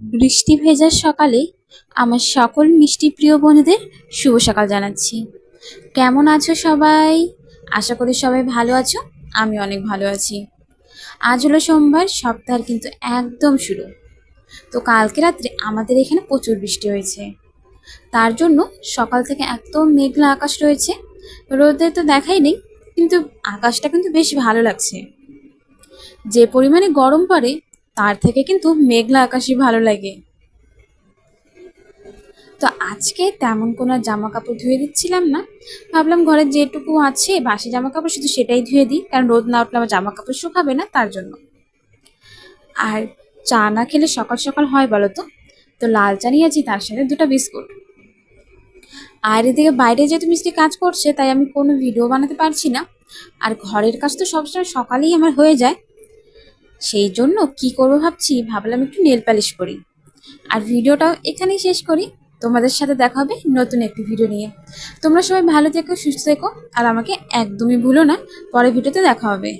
বৃষ্টি ভেজার সকালে আমার সকল মিষ্টি প্রিয় বোনেদের শুভ সকাল জানাচ্ছি। কেমন আছো সবাই? আশা করি সবাই ভালো আছো, আমি অনেক ভালো আছি। আজ হলো সোমবার, সপ্তাহের কিন্তু একদম শুরু। তো কালকে রাত্রে আমাদের এখানে প্রচুর বৃষ্টি হয়েছে। তার জন্য সকাল থেকে একদম মেঘলা আকাশ রয়েছে। রোদে তো দেখাই নেই, কিন্তু আকাশটা কিন্তু বেশ ভালো লাগছে। যে পরিমাণে গরম পড়ে তার থেকে কিন্তু মেঘলা আকাশই ভালো লাগে। তো আজকে তেমন কোনো জামা কাপড় ধুয়ে দিচ্ছিলাম না। ভাবলাম ঘরে যেটুকু আছে বাসি জামা কাপড় শুধু সেটাই ধুয়ে দিই, কারণ রোদ না উঠলে আমার জামা কাপড় শুকাবে না তার জন্য। আর চা না খেলে সকাল সকাল হয় বলো তো? তো লাল চা নিয়েছি তার সাথে দুটো বিস্কুট। আর এদিকে বাইরে যেহেতু মিষ্টি কাজ করছে, তাই আমি কোনো ভিডিও বানাতে পারছি না। আর ঘরের কাজ তো সবসময় সকালেই আমার হয়ে যায়। সেই জন্য কি করব ভাবছি, ভাবলাম একটু নেল পালিশ করি। আর ভিডিওটাও এখানেই শেষ করি। তোমাদের সাথে দেখা হবে নতুন একটি ভিডিও নিয়ে। তোমরা সবাই ভালো থেকো, সুস্থ থেকো, আর আমাকে একদমই ভুলো না, পরের ভিডিওতে দেখা হবে।